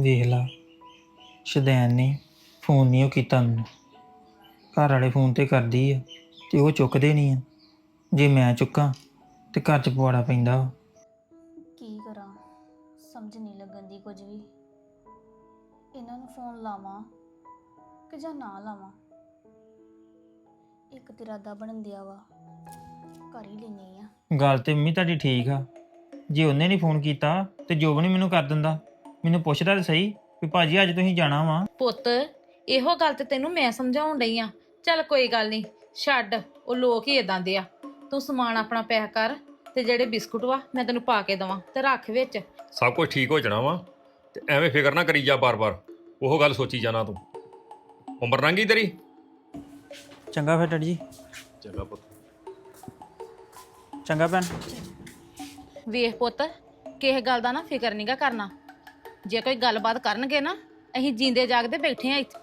ਵੇਖ ਲਾ ਸ਼ਦੈਨ ਨੇ ਫੋਨ ਨਹੀਂ ਉਹ ਕੀਤਾ ਮੈਨੂੰ। ਘਰ ਵਾਲੇ ਫੋਨ ਤੇ ਕਰਦੀ ਆ ਤੇ ਉਹ ਚੁੱਕਦੇ ਨਹੀਂ ਆ। ਜੇ ਮੈਂ ਚੁੱਕਾਂ ਤੇ ਘਰ 'ਚ ਪਵਾੜਾ ਪੈਂਦਾ ਵਾ। ਕੀ ਕਰਾਂ? ਸਮਝ ਨਹੀਂ ਲੱਗਣ ਦੀ ਕੁਝ ਵੀ। ਇਹਨਾਂ ਨੂੰ ਫੋਨ ਲਾਵਾਂ ਕਿ ਜਾਂ ਨਾ ਲਾਵਾਂ? ਇੱਕ ਤੇ ਇਰਾਦਾ ਬਣਨ ਦਿਆ ਵਾ ਕਰ ਹੀ ਲੈਣੀ ਆ। ਗੱਲ ਤੇ ਮੰਮੀ ਤੁਹਾਡੀ ਠੀਕ ਆ। ਜੇ ਉਹਨੇ ਨਹੀਂ ਫੋਨ ਕੀਤਾ ਤੇ ਜੋਬ ਨਹੀਂ ਮੈਨੂੰ ਕਰ ਦਿੰਦਾ। ਮੈਨੂੰ ਪੁੱਛਦਾ ਤਾਂ ਸਹੀ ਵੀ ਭਾਜੀ ਅੱਜ ਤੁਸੀਂ ਜਾਣਾ ਵਾ। ਪੁੱਤ ਇਹੋ ਗੱਲ ਤੇ ਤੈਨੂੰ ਮੈਂ ਸਮਝਾਉਣ ਡਈ ਆ। ਚੱਲ ਕੋਈ ਗੱਲ ਨਹੀਂ ਛੱਡ ਉਹ ਲੋਕ ਹੀ ਇਦਾਂ ਦੇ ਆ। ਤੂੰ ਸਮਾਨ ਆਪਣਾ ਪੈਕ ਕਰ ਤੇ ਜਿਹੜੇ ਬਿਸਕੁਟ ਵਾ ਮੈਂ ਤੈਨੂੰ ਪਾ ਕੇ ਦਵਾਂ ਤੇ ਰੱਖ ਵਿੱਚ। ਸਭ ਕੁਝ ਠੀਕ ਹੋ ਜਾਣਾ ਵਾ ਤੇ ਐਵੇਂ ਫਿਕਰ ਨਾ ਕਰੀ ਜਾ ਬਾਰ-ਬਾਰ। ਉਹ ਗੱਲ ਸੋਚੀ ਜਾਣਾ ਤੂੰ। ਉਮਰ ਲੰਘੀ ਤੇਰੀ? ਚੰਗਾ ਫਿਰ ਡੈਡੀ ਜੀ। ਚੰਗਾ ਪੁੱਤ। ਚੰਗਾ ਭੈਣ। ਵੇਖ ਪੁੱਤ ਕਿਸੇ ਗੱਲ ਦਾ ਨਾ ਫਿਕਰ ਨਹੀਂਗਾ ਕਰਨਾ। ਜੇ ਕੋਈ ਗੱਲਬਾਤ ਕਰਨਗੇ ਨਾ ਅਸੀਂ ਜਿੰਦੇ ਜਾਗਦੇ ਬੈਠੇ ਆ ਇੱਥੇ।